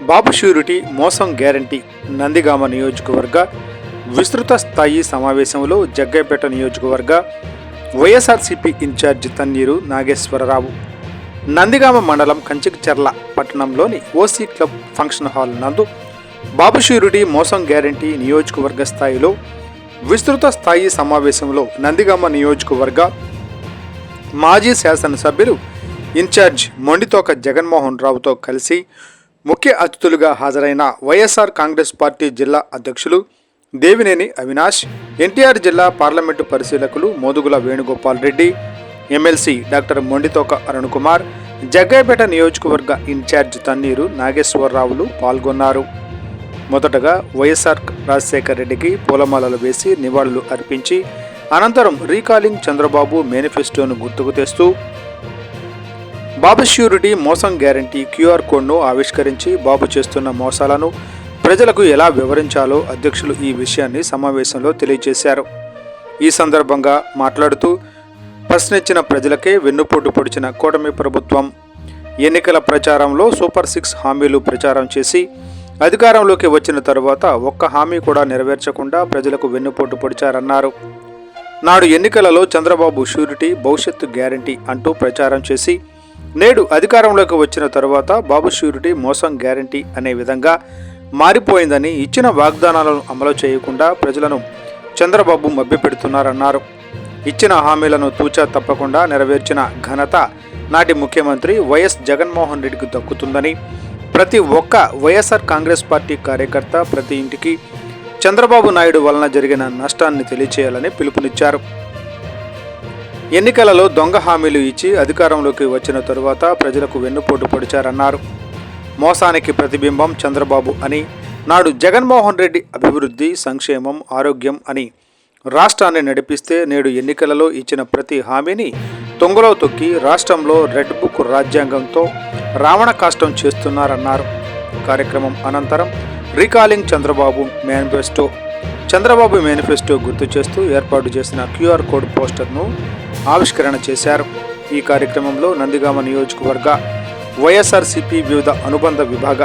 బాబు surety మోసం guarantee Nandigama నియోజకవర్గ విస్తృత స్థాయి సమావేశంలో జగ్గైపేట నియోజకవర్గ వైఎస్ఆర్సీపీ ఇన్ఛార్జి తన్నీరు నాగేశ్వరరావు. నందిగామ మండలం కంచికచెర్ల పట్టణంలోని ఓసీ క్లబ్ ఫంక్షన్ హాల్ నందు బాబు షూరిటీ మోసం గ్యారంటీ నియోజకవర్గ స్థాయిలో విస్తృత స్థాయి సమావేశంలో నందిగామ నియోజకవర్గ మాజీ శాసనసభ్యులు ఇన్ఛార్జ్ మొండితోక జగన్మోహన్ రావుతో కలిసి ముఖ్య అతిథులుగా హాజరైన వైఎస్ఆర్ కాంగ్రెస్ పార్టీ జిల్లా అధ్యక్షులు దేవినేని అవినాష్ ఎన్టీఆర్ జిల్లా పార్లమెంటు పరిశీలకులు మోదుగుల వేణుగోపాల్ రెడ్డి ఎమ్మెల్సీ డాక్టర్ మొండితోక అరుణ్ కుమార్ జగ్గాయపేట నియోజకవర్గ ఇన్ఛార్జ్ తన్నీరు నాగేశ్వరరావులు పాల్గొన్నారు. మొదటగా వైఎస్ఆర్ రాజశేఖర్ రెడ్డికి పూలమాలలు వేసి నివాళులు అర్పించి అనంతరం రీకాలింగ్ చంద్రబాబు మేనిఫెస్టోను గుర్తుకు తెస్తూ బాబు ష్యూరిటీ మోసం గ్యారంటీ క్యూఆర్ కోడ్ను ఆవిష్కరించి బాబు చేస్తున్న మోసాలను ప్రజలకు ఎలా వివరించాలో అధ్యక్షులు ఈ విషయాన్ని సమావేశంలో తెలియజేశారు. ఈ సందర్భంగా మాట్లాడుతూ ప్రశ్నించిన ప్రజలకే వెన్నుపోటు పొడిచిన కూటమి ప్రభుత్వం ఎన్నికల ప్రచారంలో సూపర్ సిక్స్ హామీలు ప్రచారం చేసి అధికారంలోకి వచ్చిన తరువాత ఒక్క హామీ కూడా నెరవేర్చకుండా ప్రజలకు వెన్నుపోటు పొడిచారన్నారు. నాడు ఎన్నికలలో చంద్రబాబు షూరిటీ భవిష్యత్తు గ్యారంటీ అంటూ ప్రచారం చేసి నేడు అధికారంలోకి వచ్చిన తరువాత బాబు షూరిటీ మోసం గ్యారంటీ అనే విధంగా మారిపోయిందని ఇచ్చిన వాగ్దానాలను అమలు చేయకుండా ప్రజలను చంద్రబాబు మభ్యపెడుతున్నారన్నారు. ఇచ్చిన హామీలను తూచా తప్పకుండా నెరవేర్చిన ఘనత నాటి ముఖ్యమంత్రి వైఎస్ జగన్మోహన్ రెడ్డికి దక్కుతుందని ప్రతి ఒక్క వైఎస్ఆర్ కాంగ్రెస్ పార్టీ కార్యకర్త ప్రతి ఇంటికి చంద్రబాబు నాయుడు వలన జరిగిన నష్టాన్ని తెలియచేయాలని పిలుపునిచ్చారు. ఎన్నికలలో దొంగ హామీలు ఇచ్చి అధికారంలోకి వచ్చిన తరువాత ప్రజలకు వెన్నుపోటు పొడిచారన్నారు. మోసానికి ప్రతిబింబం చంద్రబాబు అని నాడు జగన్మోహన్ రెడ్డి అభివృద్ధి సంక్షేమం ఆరోగ్యం అని రాష్ట్రాన్ని నడిపిస్తే నేడు ఎన్నికలలో ఇచ్చిన ప్రతి హామీని తొంగలో తొక్కి రాష్ట్రంలో రెడ్ బుక్ రాజ్యాంగంతో రావణ కాష్టం చేస్తున్నారన్నారు. కార్యక్రమం అనంతరం recalling Chandrababu manifesto. Chandrababu manifesto గుర్తు చేస్తూ ఏర్పాటు చేసిన క్యూఆర్ కోడ్ పోస్టర్ను ఆవిష్కరణ చేశారు. ఈ కార్యక్రమంలో నందిగామ నియోజకవర్గ వైఎస్ఆర్సీపీ వివిధ అనుబంధ విభాగ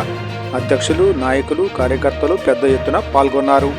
అధ్యక్షులు నాయకులు కార్యకర్తలు పెద్ద ఎత్తున పాల్గొన్నారు.